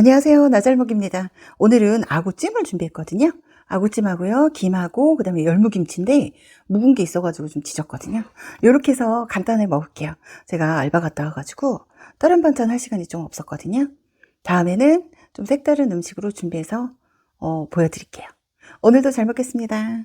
안녕하세요. 나잘먹입니다. 오늘은 아구찜을 준비했거든요. 아구찜하고요, 김하고, 그 다음에 열무김치인데, 묵은 게 있어가지고 좀 지졌거든요. 이렇게 해서 간단하게 먹을게요. 제가 알바 갔다 와가지고, 다른 반찬 할 시간이 좀 없었거든요. 다음에는 좀 색다른 음식으로 준비해서, 어, 보여드릴게요. 오늘도 잘 먹겠습니다.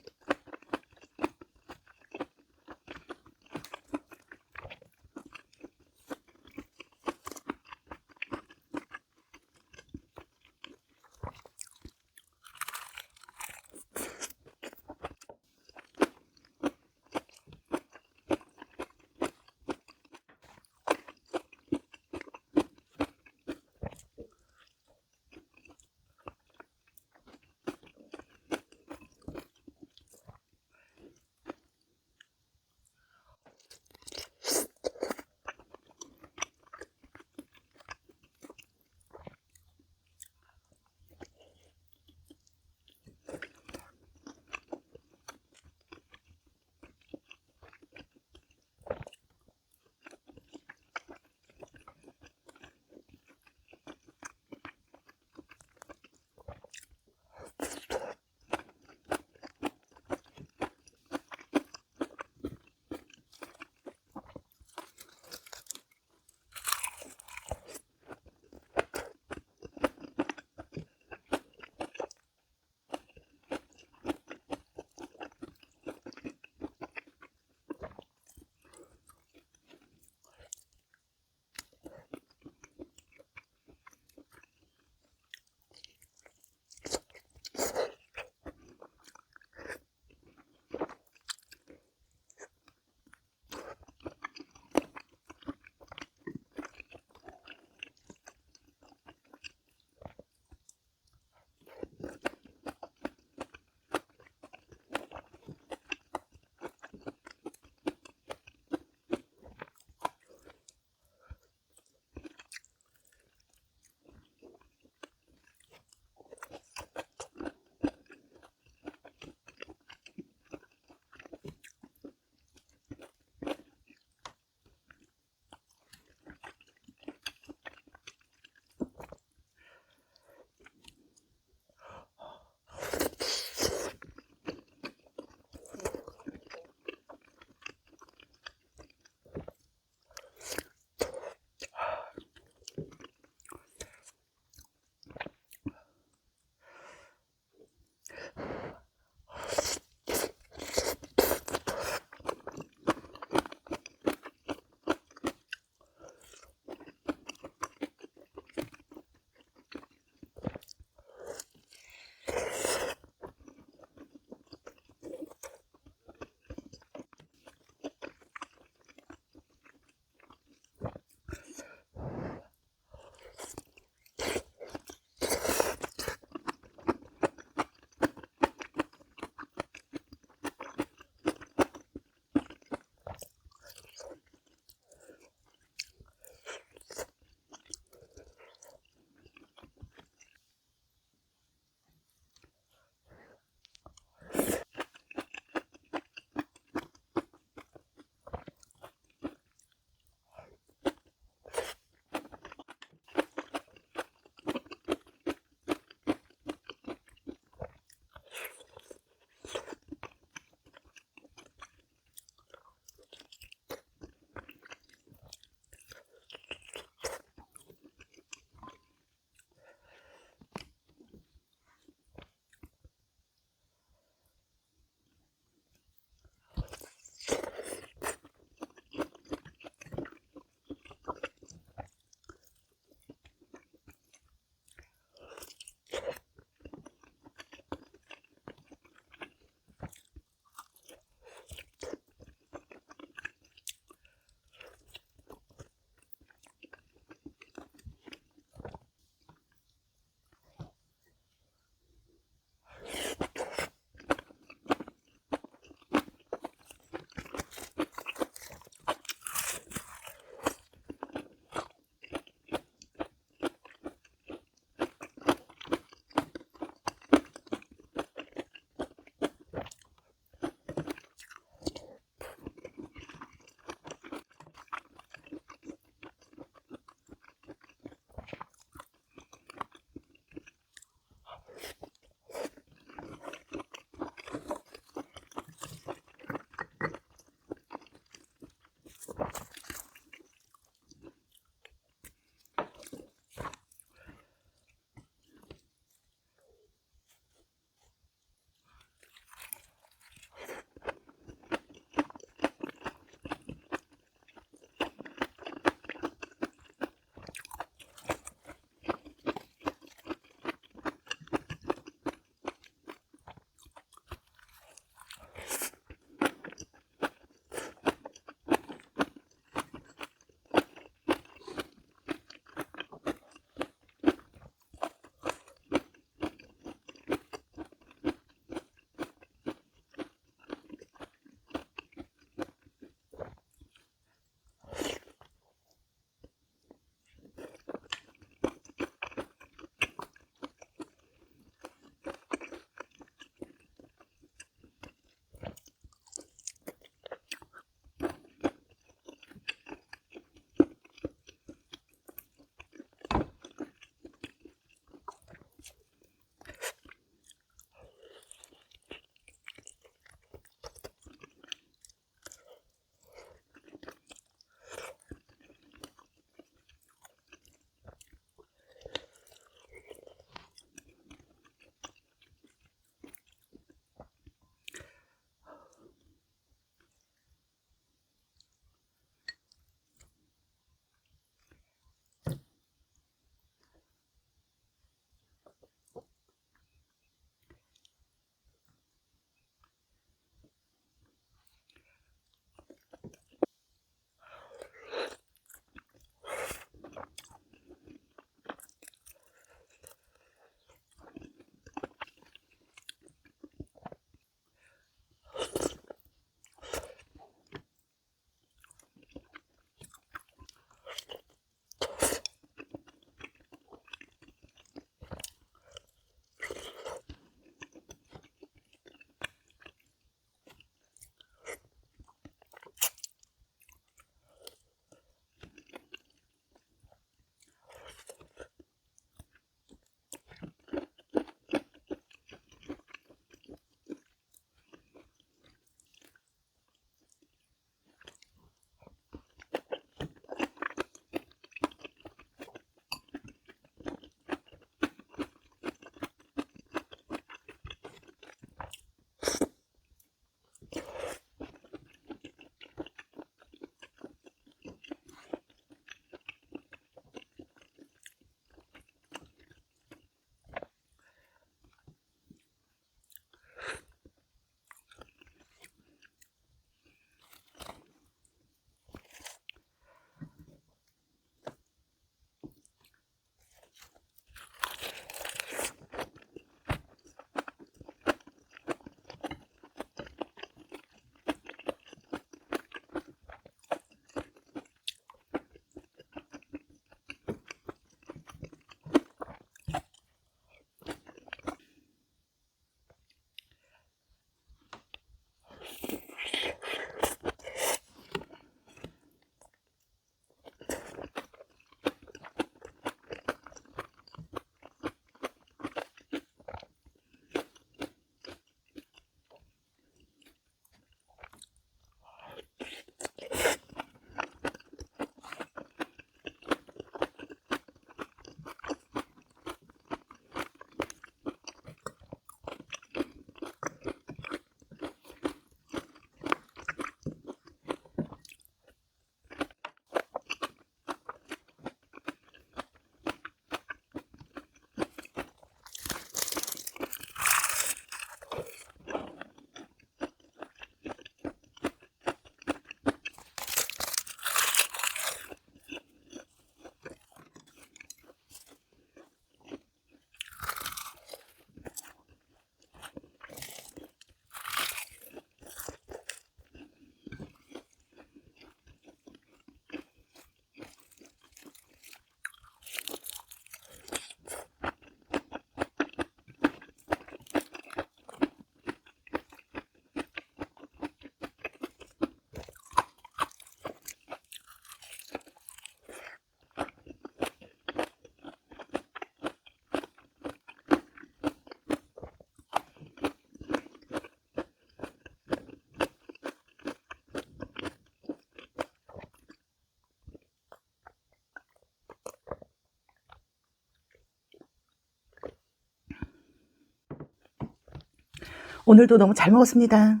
오늘도 너무 잘 먹었습니다.